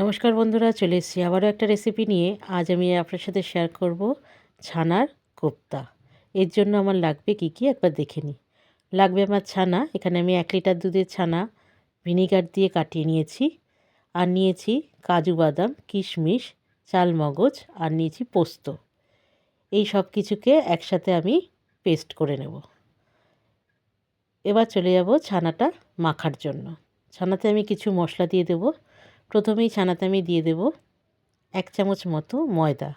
নমস্কার বন্ধুরা, চলে এসেছি আবারও একটা রেসিপি নিয়ে। আজ আমি আপনার সাথে শেয়ার করব ছানার কোপ্তা। এর জন্য আমার লাগবে কি কি একবার দেখে নিই। লাগবে আমার ছানা, এখানে আমি এক লিটার দুধের ছানা ভিনিগার দিয়ে কাটিয়ে নিয়েছি। আর নিয়েছি কাজু বাদাম, কিশমিশ, চালমগজ, আর নিয়েছি পোস্ত। এই সব কিছুকে একসাথে আমি পেস্ট করে নেব। এবার চলে যাব ছানাটা মাখার জন্য। ছানাতে আমি কিছু মশলা দিয়ে দেবো। প্রথমেই ছানাতে আমি দিয়ে দেব এক চামচ মতো ময়দা।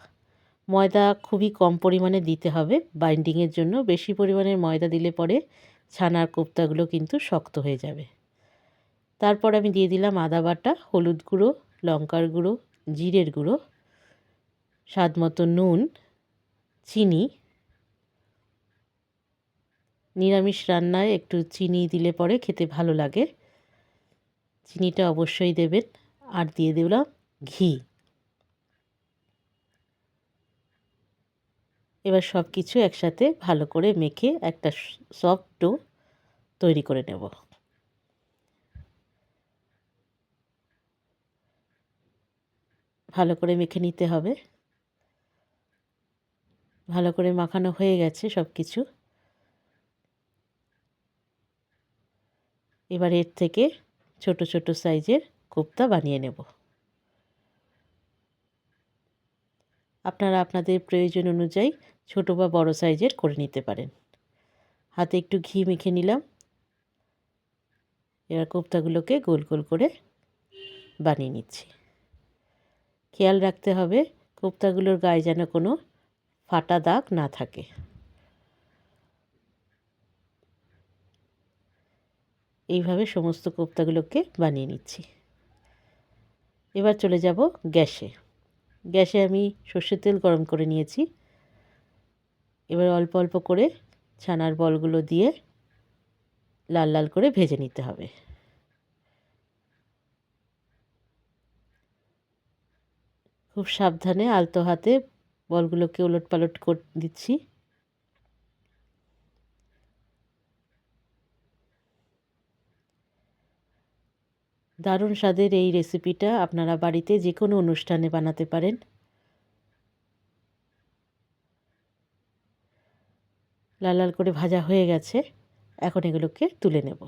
ময়দা খুবই কম পরিমাণে দিতে হবে বাইন্ডিংয়ের জন্য। বেশি পরিমাণের ময়দা দিলে পরে ছানার কোপ্তাগুলো কিন্তু শক্ত হয়ে যাবে। তারপর আমি দিয়ে দিলাম আদা বাটা, হলুদ গুঁড়ো, লঙ্কার গুঁড়ো, জিরের গুঁড়ো, স্বাদ মতো নুন, চিনি। নিরামিষ রান্নায় একটু চিনি দিলে পরে খেতে ভালো লাগে। চিনিটা অবশ্যই দেবেন। আর দিয়ে দিলাম ঘি। এবার সব কিছু একসাথে ভালো করে মেখে একটা সফট ডো তৈরি করে নেব। ভালো করে মেখে নিতে হবে। ভালো করে মাখানো হয়ে গেছে সব কিছু এবার এর থেকে ছোট ছোট সাইজের কোপ্তা বানিয়ে নেব। আপনারা আপনাদের প্রয়োজন অনুযায়ী ছোট বা বড় সাইজের করে নিতে পারেন। হাতে একটু ঘি মেখে নিলাম। এবার কোপ্তাগুলোকে গোল গোল করে বানিয়ে নিচ্ছি। খেয়াল রাখতে হবে কোপ্তাগুলোর গায়ে যেন কোনো ফাটা দাগ না থাকে। এইভাবে সমস্ত কোপ্তাগুলোকে বানিয়ে নিচ্ছি। এবার চলে যাব গ্যাসে। গ্যাসে আমি সর্ষের তেল গরম করে নিয়েছি। এবার অল্প অল্প করে ছানার বলগুলো দিয়ে লাল লাল করে ভেজে নিতে হবে। খুব সাবধানে আলতো হাতে বলগুলোকে উলট পালট করে দিচ্ছি। দারুণ স্বাদের এই রেসিপিটা আপনারা বাড়িতে যে কোনো অনুষ্ঠানে বানাতে পারেন। লাল লাল করে ভাজা হয়ে গেছে। এখন এগুলোকে তুলে নেব।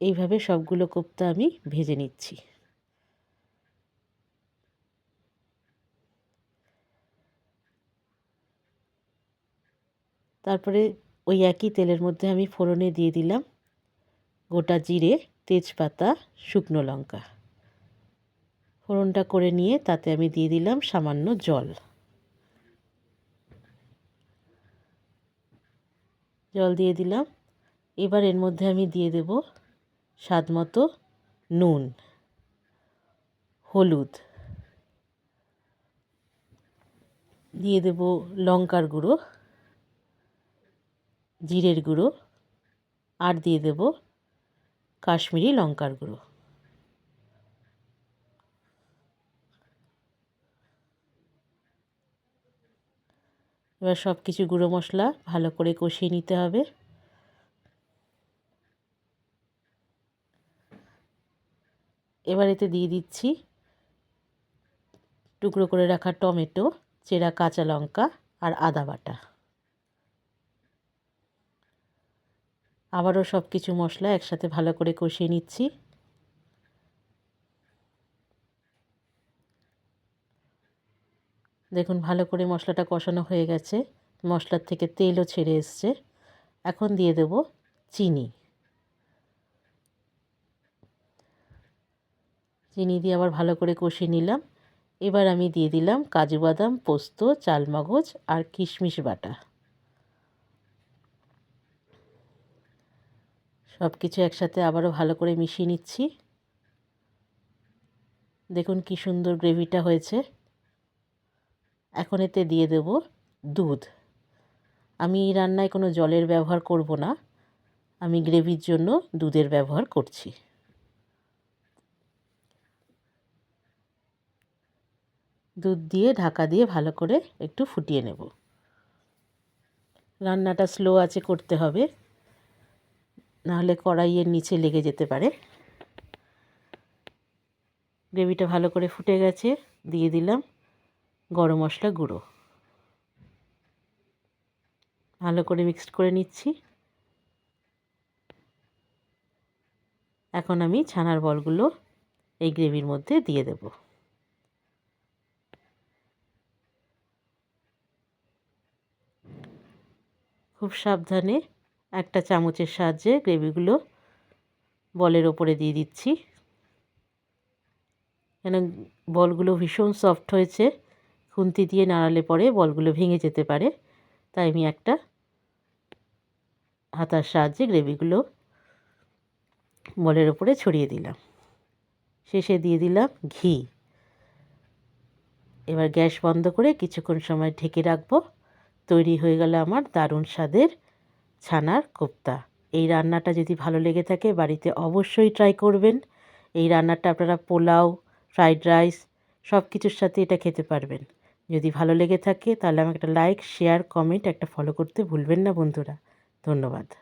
এইভাবে সবগুলো কোপ্তা আমি ভেজে নিচ্ছি। তারপরে ওই একই তেলের মধ্যে আমি ফোড়নে দিয়ে দিলাম গোটা জিরে, তেজপাতা, শুকনো লঙ্কা। ফোড়নটা করে নিয়ে তাতে আমি দিয়ে দিলাম সামান্য জল। জল দিয়ে দিলাম। এবার এর মধ্যে আমি দিয়ে দেব স্বাদ মতো নুন, হলুদ। দিয়ে দেব লঙ্কার গুঁড়ো। জিরের গুঁড়ো, আর দিয়ে দেব কাশ্মীরি লঙ্কার গুঁড়ো। এবার সব কিছু গুঁড়ো মশলা ভালো করে কষিয়ে নিতে হবে। এবার এতে দিয়ে দিচ্ছি টুকরো করে রাখা টমেটো, চেরা কাঁচা লঙ্কা আর আদা বাটা। আবারও সব কিছু মশলা একসাথে ভালো করে কষিয়ে নিচ্ছি। দেখুন, ভালো করে মশলাটা কষানো হয়ে গেছে। মশলার থেকে তেলও ছেড়ে এসছে। এখন দিয়ে দেব চিনি। চিনি দিয়ে আবার ভালো করে কষিয়ে নিলাম। এবার আমি দিয়ে দিলাম কাজু বাদাম, পোস্ত, চালমগজ আর কিশমিশ বাটা। সব কিছু একসাথে আবারও ভালো করে মিশিয়ে নিচ্ছি। দেখুন কি সুন্দর গ্রেভিটা হয়েছে। এখন এতে দিয়ে দেব দুধ। আমি এই রান্নায় কোনো জলের ব্যবহার করব না। আমি গ্রেভির জন্য দুধের ব্যবহার করছি। দুধ দিয়ে ঢাকা দিয়ে ভালো করে একটু ফুটিয়ে নেব। রান্নাটা স্লো আছে করতে হবে। নাহলে কড়াইয়ের নিচে লেগে যেতে পারে। গ্রেভিটা ভালো করে ফুটে গেছে, দিয়ে দিলাম গরম মশলা গুঁড়ো। ভালো করে মিক্সড করে নিচ্ছি। এখন আমি ছানার বলগুলো এই গ্রেভির মধ্যে দিয়ে দেব। খুব সাবধানে একটা চামচের সাহায্যে গ্রেভিগুলো বলের ওপরে দিয়ে দিচ্ছি। কেন বলগুলো ভীষণ সফট হয়েছে, খুন্তি দিয়ে নাড়ালে পরে বলগুলো ভেঙে যেতে পারে। তাই আমি একটা হাতার সাহায্যে গ্রেভিগুলো বলের ওপরে ছড়িয়ে দিলাম। শেষে দিয়ে দিলাম ঘি। এবার গ্যাস বন্ধ করে কিছুক্ষণ সময় ঢেকে রাখব। তৈরি হয়ে গেল আমার দারুণ স্বাদের ছানার কোপ্তা। এই রান্নাটা যদি ভালো লেগে থাকে, বাড়িতে অবশ্যই ট্রাই করবেন। এই রান্নাটা আপনারা পোলাও ফ্রাইড রাইস সব কিছুর সাথে এটা খেতে পারবেন। যদি ভালো লেগে থাকে, তাহলে আমাকে একটা লাইক শেয়ার কমেন্ট একটা ফলো করতে ভুলবেন না বন্ধুরা। ধন্যবাদ।